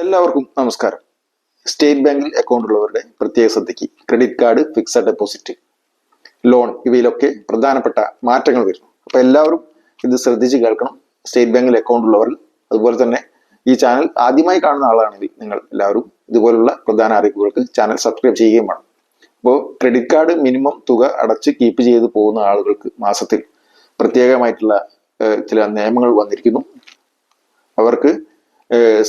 എല്ലാവർക്കും നമസ്കാരം. സ്റ്റേറ്റ് ബാങ്കിൽ അക്കൗണ്ട് ഉള്ളവരുടെ പ്രത്യേക ശ്രദ്ധയ്ക്ക് credit card fixed deposit loan ഇവയിലൊക്കെ പ്രധാനപ്പെട്ട മാറ്റങ്ങൾ വരുന്നു. അപ്പൊ എല്ലാവരും ഇത് ശ്രദ്ധിച്ച് കേൾക്കണം. സ്റ്റേറ്റ് ബാങ്കിൽ അക്കൗണ്ട് ഉള്ളവർ അതുപോലെ തന്നെ ഈ ചാനൽ ആദ്യമായി കാണുന്ന ആളാണെങ്കിൽ നിങ്ങൾ എല്ലാവരും ഇതുപോലുള്ള പ്രധാന അറിയിപ്പുകൾക്ക് ചാനൽ സബ്സ്ക്രൈബ് ചെയ്യുകയും വേണം. അപ്പോൾ ക്രെഡിറ്റ് കാർഡ് മിനിമം തുക അടച്ച് കീപ്പ് ചെയ്ത് പോകുന്ന ആളുകൾക്ക് മാസത്തിൽ പ്രത്യേകമായിട്ടുള്ള ചില നിയമങ്ങൾ വന്നിരിക്കുന്നു. അവർക്ക്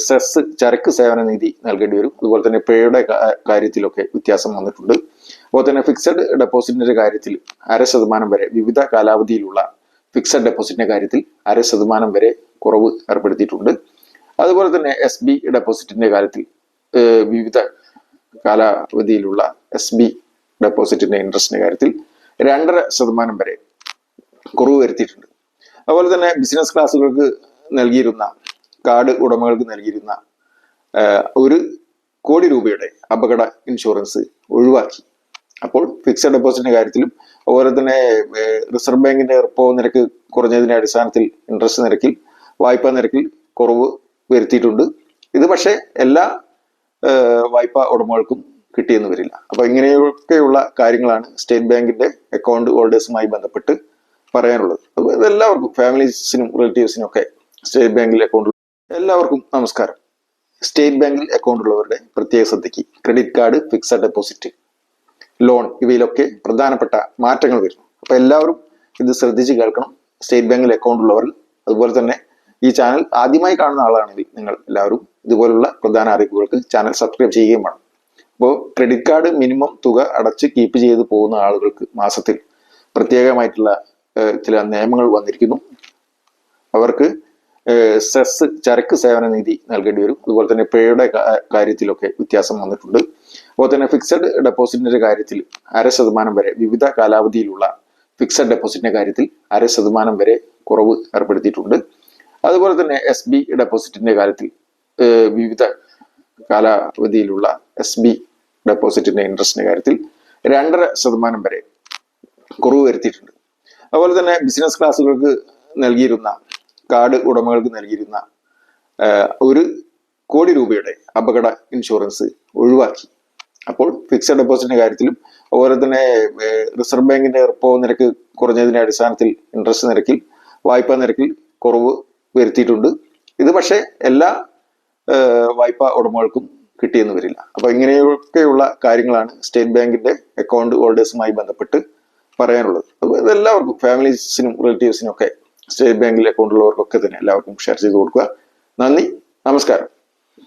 സെസ് ചരക്ക് സേവന നിധി നൽകേണ്ടി വരും. അതുപോലെ തന്നെ പേയുടെ കാര്യത്തിലൊക്കെ വ്യത്യാസം വന്നിട്ടുണ്ട്. അതുപോലെ തന്നെ ഫിക്സഡ് ഡെപ്പോസിറ്റിന്റെ കാര്യത്തിൽ അര ശതമാനം വരെ വിവിധ കാലാവധിയിലുള്ള ഫിക്സഡ് ഡെപ്പോസിറ്റിന്റെ കാര്യത്തിൽ അര ശതമാനം വരെ കുറവ് ഏർപ്പെടുത്തിയിട്ടുണ്ട്. അതുപോലെ തന്നെ എസ് ബി ഡെപ്പോസിറ്റിന്റെ കാര്യത്തിൽ വിവിധ കാലാവധിയിലുള്ള എസ് ബി ഡെപ്പോസിറ്റിന്റെ ഇൻട്രസ്റ്റിന്റെ കാര്യത്തിൽ രണ്ടര ശതമാനം വരെ കുറവ് വരുത്തിയിട്ടുണ്ട്. അതുപോലെ തന്നെ ബിസിനസ് ക്ലാസ്സുകൾക്ക് നൽകിയിരുന്ന കാർഡ് ഉടമകൾക്ക് നൽകിയിരുന്ന ഒരു കോടി രൂപയുടെ അപകട ഇൻഷുറൻസ് ഒഴിവാക്കി. അപ്പോൾ ഫിക്സഡ് ഡെപ്പോസിറ്റിന്റെ കാര്യത്തിലും അതുപോലെ തന്നെ റിസർവ് ബാങ്കിന്റെ റിപ്പോ നിരക്ക് കുറഞ്ഞതിന്റെ അടിസ്ഥാനത്തിൽ ഇൻട്രസ്റ്റ് നിരക്കിൽ വായ്പാ നിരക്കിൽ കുറവ് വരുത്തിയിട്ടുണ്ട്. ഇത് പക്ഷേ എല്ലാ വായ്പാ ഉടമകൾക്കും കിട്ടിയെന്ന് വരില്ല. അപ്പൊ ഇങ്ങനെയൊക്കെയുള്ള കാര്യങ്ങളാണ് സ്റ്റേറ്റ് ബാങ്കിന്റെ അക്കൗണ്ട് ഹോൾഡേഴ്സുമായി ബന്ധപ്പെട്ട് പറയാനുള്ളത്. അപ്പൊ ഇതെല്ലാവർക്കും ഫാമിലീസിനും റിലേറ്റീവ്സിനും ഒക്കെ സ്റ്റേറ്റ് ബാങ്കിലെ അക്കൗണ്ട് എല്ലാവർക്കും നമസ്കാരം. സ്റ്റേറ്റ് ബാങ്കിൽ അക്കൗണ്ട് ഉള്ളവരുടെ പ്രത്യേക ശ്രദ്ധയ്ക്ക് credit card fixed deposit loan ഇവയിലൊക്കെ പ്രധാനപ്പെട്ട മാറ്റങ്ങൾ വരുന്നു. അപ്പോൾ എല്ലാവരും ഇത് ശ്രദ്ധിച്ച് കേൾക്കണം. സ്റ്റേറ്റ് ബാങ്കിൽ അക്കൗണ്ട് ഉള്ളവർ അതുപോലെ തന്നെ ഈ ചാനൽ ആദ്യമായി കാണുന്ന ആളാണെങ്കിൽ നിങ്ങൾ എല്ലാവരും ഇതുപോലുള്ള പ്രധാന അറിയിപ്പുകൾക്ക് ചാനൽ സബ്സ്ക്രൈബ് ചെയ്യുകയും വേണം. അപ്പോൾ ക്രെഡിറ്റ് കാർഡ് മിനിമം തുക അടച്ച് കീപ്പ് ചെയ്ത് പോകുന്ന ആളുകൾക്ക് മാസത്തിൽ പ്രത്യേകമായിട്ടുള്ള ചില നിയമങ്ങൾ വന്നിരിക്കുന്നു. അവർക്ക് സെസ് ചരക്ക് സേവന നിധി നൽകേണ്ടി വരും. അതുപോലെ തന്നെ പേയുടെ കാര്യത്തിലൊക്കെ വ്യത്യാസം വന്നിട്ടുണ്ട്. അതുപോലെ തന്നെ ഫിക്സഡ് ഡെപ്പോസിറ്റിന്റെ കാര്യത്തിൽ അര ശതമാനം വരെ വിവിധ കാലാവധിയിലുള്ള ഫിക്സഡ് ഡെപ്പോസിറ്റിന്റെ കാര്യത്തിൽ അര ശതമാനം വരെ കുറവ് ഏർപ്പെടുത്തിയിട്ടുണ്ട്. അതുപോലെ തന്നെ എസ് ബി ഡെപ്പോസിറ്റിന്റെ കാര്യത്തിൽ വിവിധ കാലാവധിയിലുള്ള എസ് ബി ഡെപ്പോസിറ്റിന്റെ ഇൻട്രസ്റ്റിന്റെ കാര്യത്തിൽ രണ്ടര ശതമാനം വരെ കുറവ് വരുത്തിയിട്ടുണ്ട്. അതുപോലെ തന്നെ ബിസിനസ് ക്ലാസ്സുകൾക്ക് നൽകിയിരുന്ന കാർഡ് ഉടമകൾക്ക് നൽകിയിരുന്ന ഒരു കോടി രൂപയുടെ അപകട ഇൻഷുറൻസ് ഒഴിവാക്കി. അപ്പോൾ ഫിക്സഡ് ഡെപ്പോസിറ്റിന്റെ കാര്യത്തിലും അതുപോലെ തന്നെ റിസർവ് ബാങ്കിന്റെ റിപ്പോ നിരക്ക് കുറഞ്ഞതിന്റെ അടിസ്ഥാനത്തിൽ ഇൻട്രസ്റ്റ് നിരക്കിൽ വായ്പാ നിരക്കിൽ കുറവ് വരുത്തിയിട്ടുണ്ട്. ഇത് പക്ഷേ എല്ലാ വായ്പാ ഉടമകൾക്കും കിട്ടിയെന്ന് വരില്ല. അപ്പൊ ഇങ്ങനെയൊക്കെയുള്ള കാര്യങ്ങളാണ് സ്റ്റേറ്റ് ബാങ്കിന്റെ അക്കൗണ്ട് ഹോൾഡേഴ്സുമായി ബന്ധപ്പെട്ട് പറയാനുള്ളത്. അപ്പൊ ഇതെല്ലാവർക്കും ഫാമിലീസിനും റിലേറ്റീവ്സിനും ഒക്കെ സ്റ്റേറ്റ് ബാങ്കിലെ അക്കൗണ്ടുള്ളവർക്കൊക്കെ തന്നെ എല്ലാവർക്കും ഷെയർ ചെയ്ത് കൊടുക്കുക. നന്ദി. നമസ്കാരം.